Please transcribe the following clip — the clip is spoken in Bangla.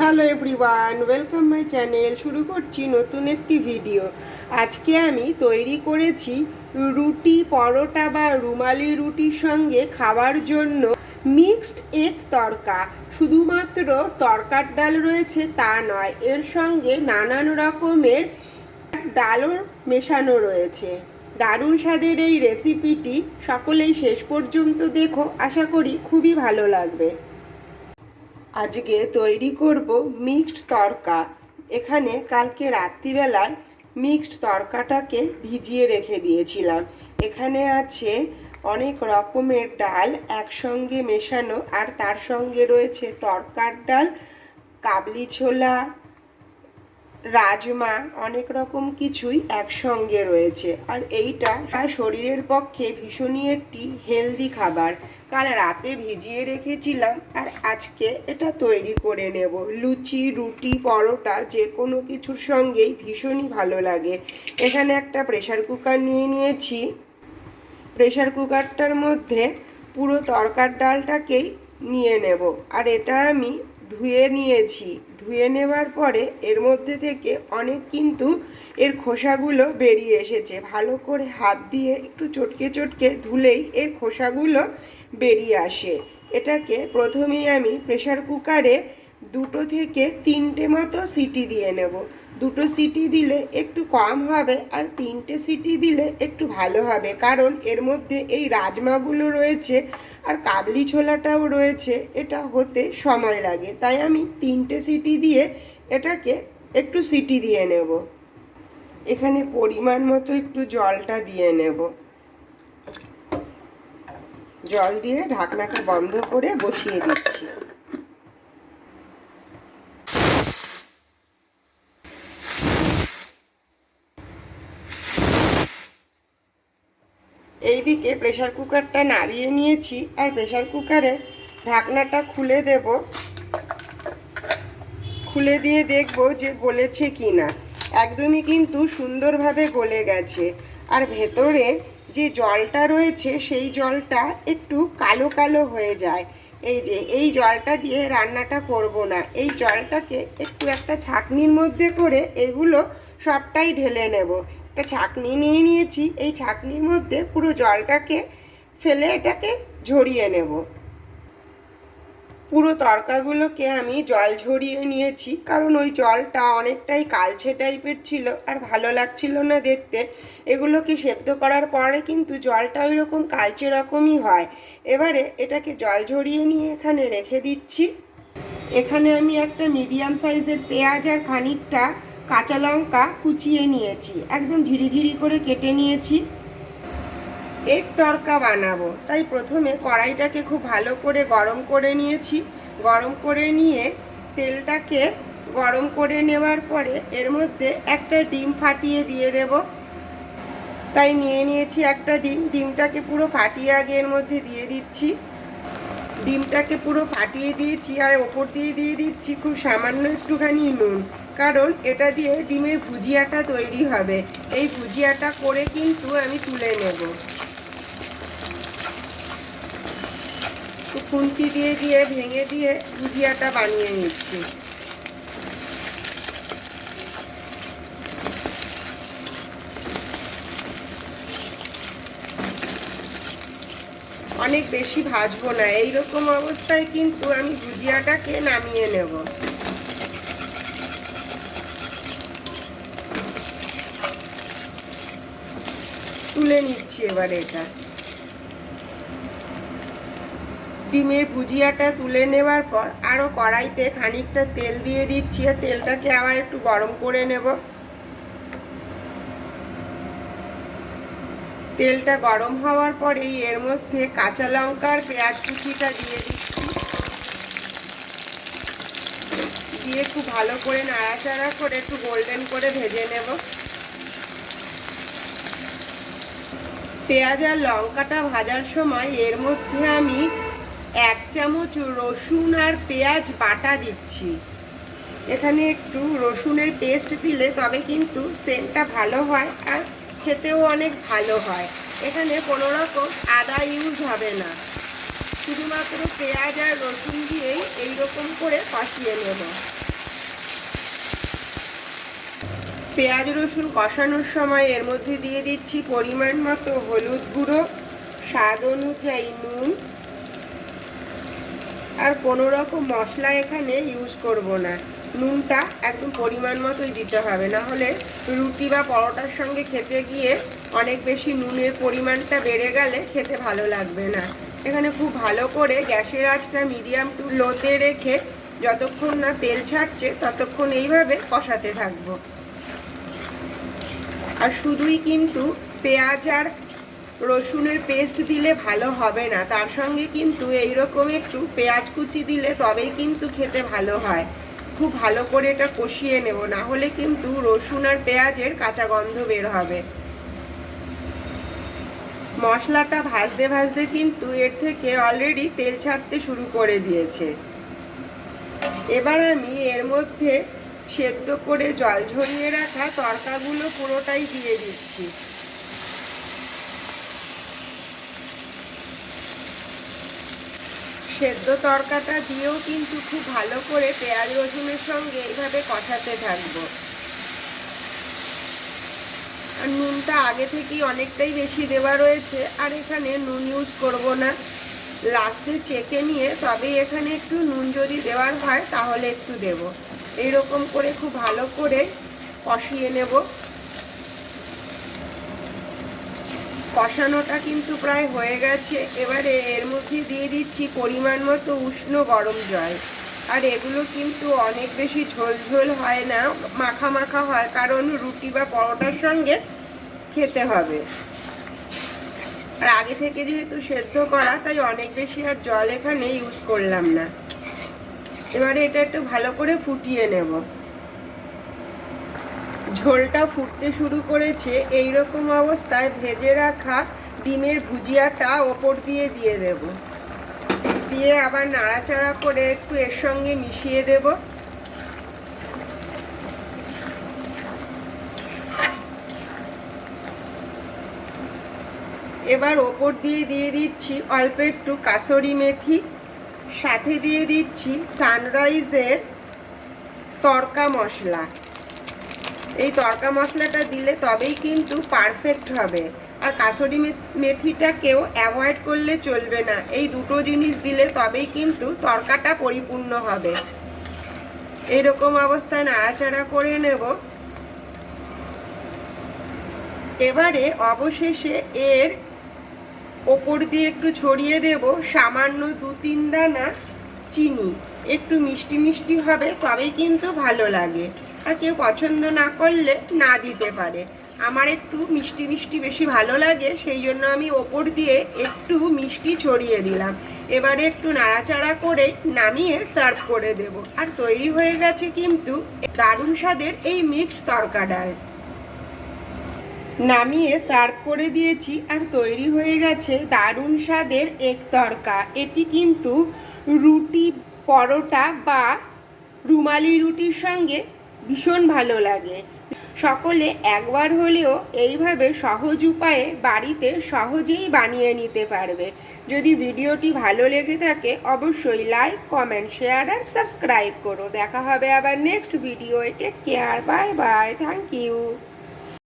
Hello everyone, welcome my channel. শুরু করছি নতুন একটি ভিডিও। আজকে আমি তৈরি করেছি রুটি পরোটা বা রুমালি রুটির সঙ্গে খাওয়ার জন্য মিক্সড এগ তরকা। শুধুমাত্র তরকার ডাল রয়েছে তা নয়, এর সঙ্গে নানান রকমের ডালও মেশানো রয়েছে। দারুণ স্বাদের এই রেসিপিটি সকলেই শেষ পর্যন্ত দেখো। আশা করি খুবই ভালো লাগবে। আজকে তৈরি করব মিক্সড তরকা। এখানে কালকে রাত্রিবেলায় মিক্সড তরকাটাকে ভিজিয়ে রেখে দিয়েছিলাম। এখানে আছে অনেক রকমের ডাল একসঙ্গে মেশানো, আর তার সঙ্গে রয়েছে তরকার ডাল, কাবলি ছোলা রাজমা অনেক রকম কিছুই একসঙ্গে রয়েছে। আর এইটা শরীরের পক্ষে ভীষণই একটি হেলদি খাবার। কাল রাতে ভিজিয়ে রেখেছিলাম আর আজকে এটা তৈরি করে নেব। লুচি, রুটি, পরোটা যে কোনো কিছুর সঙ্গেই ভীষণই ভালো লাগে। এখানে একটা প্রেশার কুকার নিয়ে নিয়েছি। প্রেশার কুকারটার মধ্যে পুরো তরকার ডালটাকেই নিয়ে নেব। আর এটা আমি ধুয়ে নিয়েছি। ধুয়ে নেওয়ার পরে এর মধ্যে থেকে অনেক কিন্তু এর খোসাগুলো বেরিয়ে এসেছে। ভালো করে হাত দিয়ে একটু চটকে চটকে ধুলেই এর খোসাগুলো বেরিয়ে আসে। এটাকে প্রথমেই আমি প্রেশার কুকারে দুটো থেকে তিনটে মতো সিটি দিয়ে নেব। দুটো সিটি দিলে একটু কম হবে আর তিনটে সিটি দিলে একটু ভালো হবে। কারণ এর মধ্যে এই রাজমাগুলো রয়েছে আর কাবলি ছোলাটাও রয়েছে। এটা হতে সময় লাগে। তাই আমি তিনটে সিটি দিয়ে এটাকে একটু সিটি দিয়ে নেব। এখানে পরিমাণ মতো একটু জলটা দিয়ে নেব। জল দিয়ে ঢাকনাটা বন্ধ করে বসিয়ে দিচ্ছি। এইদিকে প্রেশার কুকারটা নাড়িয়ে নিয়েছি আর প্রেশার কুকারে ঢাকনাটা খুলে দেব। খুলে দিয়ে দেখব যে গলেছে কি না একদমই কিন্তু সুন্দরভাবে গলে গেছে। আর ভেতরে যে জলটা রয়েছে, সেই জলটা একটু কালো কালো হয়ে যায়। এই যে, এই জলটা দিয়ে রান্নাটা করব না। এই জলটাকে একটু একটা ছাকনির মধ্যে করে এগুলো সবটাই ঢেলে নেব। একটা ছাকনি নিয়ে নিয়েছি। এই ছাকনির মধ্যে পুরো জলটাকে ফেলে এটাকে ঝরিয়ে নেব। পুরো তরকাগুলোকে আমি জল ঝরিয়ে নিয়েছি, কারণ ওই জলটা অনেকটাই কালছে টাইপের ছিল আর ভালো লাগছিল না দেখতে। এগুলোকে সেদ্ধ করার পরে কিন্তু জলটা ওই রকম কালচে রকমই হয়। এবারে এটাকে জল ঝরিয়ে নিয়ে এখানে রেখে দিচ্ছি। এখানে আমি একটা মিডিয়াম সাইজের পেঁয়াজ আর খানিকটা কাঁচা লঙ্কা কুচিয়ে নিয়েছি। একদম ঝিরিঝিরি করে কেটে নিয়েছি। এর তরকা বানাবো। তাই প্রথমে কড়াইটাকে খুব ভালো করে গরম করে নিয়েছি। গরম করে নিয়ে তেলটাকে গরম করে নেওয়ার পরে এর মধ্যে একটা ডিম ফাটিয়ে দিয়ে দেব। তাই নিয়ে নিয়েছি একটা ডিম। ডিমটাকে পুরো ফাটিয়ে আগে এর মধ্যে দিয়ে দিচ্ছি। ডিমটাকে পুরো ফাটিয়ে দিয়েছি আর ওপর দিয়ে দিয়ে দিচ্ছি খুব সামান্য একটুখানি নুন। কারণ এটা দিয়ে ডিমের ভুজিয়াটা তৈরি হবে। এই ভুজিয়াটা করে কিন্তু আমি তুলে নেব। খুন্তি দিয়ে দিয়ে ভেঙে দিয়ে ভুজিয়াটা বানিয়ে নিচ্ছি। অনেক বেশি ভাজবো না। এইরকম অবস্থায় কিন্তু আমি ভুজিয়াটাকে নামিয়ে নেব। তুলে নিচ্ছি এবার এটা। ডিমের ভুজিয়াটা তুলে নেওয়ার পর আরও কড়াইতে খানিকটা তেল দিয়ে দিচ্ছি আর তেলটাকে আবার একটু গরম করে নেব। তেলটা গরম হওয়ার পরেই এর মধ্যে কাঁচা লঙ্কার পেঁয়াজ কুচিটা দিয়ে দিচ্ছি। দিয়ে খুব ভালো করে নাড়াচাড়া করে একটু গোল্ডেন করে ভেজে নেব। পেঁয়াজ আর লঙ্কাটা ভাজার সময় এর মধ্যে আমি এক চামচ রসুন আর পেঁয়াজ বাটা দিচ্ছি। এখানে একটু রসুনের পেস্ট দিলে তবে কিন্তু সেন্টটা ভালো হয় আর খেতেও অনেক ভালো হয়। এখানে কোনো রকম আদা ইউজ হবে না। শুধুমাত্র পেঁয়াজ আর রসুন দিয়েই এইরকম করে কষিয়ে নেব। পেঁয়াজ, রসুন কষানোর সময় এর মধ্যে দিয়ে দিচ্ছি পরিমাণ মতো হলুদ গুঁড়ো, স্বাদ অনুযায়ী নুন। আর কোনো রকম মশলা এখানে ইউজ করব না। নুনটা একদম পরিমাণ মতোই দিতে হবে। না হলে রুটি বা পরোটার সঙ্গে খেতে গিয়ে অনেক বেশি নুনের পরিমাণটা বেড়ে গেলে খেতে ভালো লাগবে না। এখানে খুব ভালো করে গ্যাসের আঁচটা মিডিয়াম টু লোতে রেখে যতক্ষণ না তেল ছাড়ছে ততক্ষণ এইভাবে কষাতে থাকব। আর শুধুই কিন্তু পেঁয়াজ আর রসুনের পেস্ট দিলে ভালো হবে না। তার সঙ্গে কিন্তু এইরকম একটু পেঁয়াজ কুচি দিলে তবেই কিন্তু খেতে ভালো হয়। খুব ভালো করে এটা কষিয়ে নেব, না হলে কিন্তু রসুন আর পেঁয়াজের কাঁচা গন্ধ বের হবে। মশলাটা ভাজতে ভাজতে কিন্তু এর থেকে অলরেডি তেল ছাড়তে শুরু করে দিয়েছে। এবার আমি এর মধ্যে সেদ্ধ করে জল ঝরিয়ে রাখা তরকাগুলো পুরোটাই দিয়ে দিচ্ছি। সেদ্ধ তরকাটা দিয়েও কিন্তু খুব ভালো করে পেঁয়াজ রসুনের সঙ্গে এইভাবে কষাতে থাকব। আর নুনটা আগে থেকেই অনেকটাই বেশি দেওয়া রয়েছে, আর এখানে নুন ইউজ করব না। লাস্টে চেকে নিয়ে তবেই এখানে একটু নুন যদি দেওয়ার হয় তাহলে একটু দেব। এইরকম করে খুব ভালো করে কষিয়ে নেব। কষানোটা কিন্তু প্রায় হয়ে গেছে। এবারে এর মধ্যে দিয়ে দিচ্ছি পরিমাণ মতো উষ্ণ গরম জল। আর এগুলো কিন্তু অনেক বেশি ঝোল ঝোল হয় না, মাখা মাখা হয়, কারণ রুটি বা পরোটার সঙ্গে খেতে হবে। আর আগে থেকে যেহেতু সেদ্ধ করা, তাই অনেক বেশি আর জল এখানে ইউজ করলাম না। এবারে এটা একটু ভালো করে ফুটিয়ে নেব। ঝোলটা ফুটতে শুরু করেছে এই রকম অবস্থায় ভেজে রাখা ডিমের ভুজিয়াটা ওপর দিয়ে দিয়ে দেব। দিয়ে আবার নাড়াচাড়া করে একটু এর সঙ্গে মিশিয়ে দেব। এবার ওপর দিয়ে দিয়ে দিচ্ছি অল্প একটু কাসরি মেথি। সাথে দিয়ে দিচ্ছি সানরাইজের তরকা মশলা। এই তরকা মশলাটা দিলে তবেই কিন্তু পারফেক্ট হবে। আর কাসরি মেথিটাকেও অ্যাভয়েড করলে চলবে না। এই দুটো জিনিস দিলে তবেই কিন্তু তরকাটা পরিপূর্ণ হবে। এইরকম অবস্থায় নাড়াচাড়া করে নেব। এবারে অবশেষে এর ওপর দিয়ে একটু ছড়িয়ে দেব, সামান্য দু তিন দানা চিনি। একটু মিষ্টি মিষ্টি হবে, তবেই কিন্তু ভালো লাগে। আর কেউ পছন্দ না করলে না দিতে পারে। আমার একটু মিষ্টি মিষ্টি বেশি ভালো লাগে, সেই জন্য আমি ওপর দিয়ে একটু মিষ্টি ছড়িয়ে দিলাম। এবারে একটু নাড়াচাড়া করে নামিয়ে সার্ভ করে দেব। আর তৈরি হয়ে গেছে কিন্তু দারুণ স্বাদের এই মিক্সড তরকা ডাল। নামিয়ে সার্ভ করে দিয়েছি আর তৈরি হয়ে গেছে দারুণ স্বাদের এক তরকা। এটি কিন্তু রুটি পরোটা বা রুমালি রুটির সঙ্গে ভীষণ ভালো লাগে। সকলে একবার হলেও এইভাবে সহজ উপায়ে বাড়িতে সহজেই বানিয়ে নিতে পারবে। যদি ভিডিওটি ভালো লেগে থাকে, অবশ্যই লাইক কমেন্ট শেয়ার আর সাবস্ক্রাইব করো। দেখা হবে আবার next video take care bye bye thank you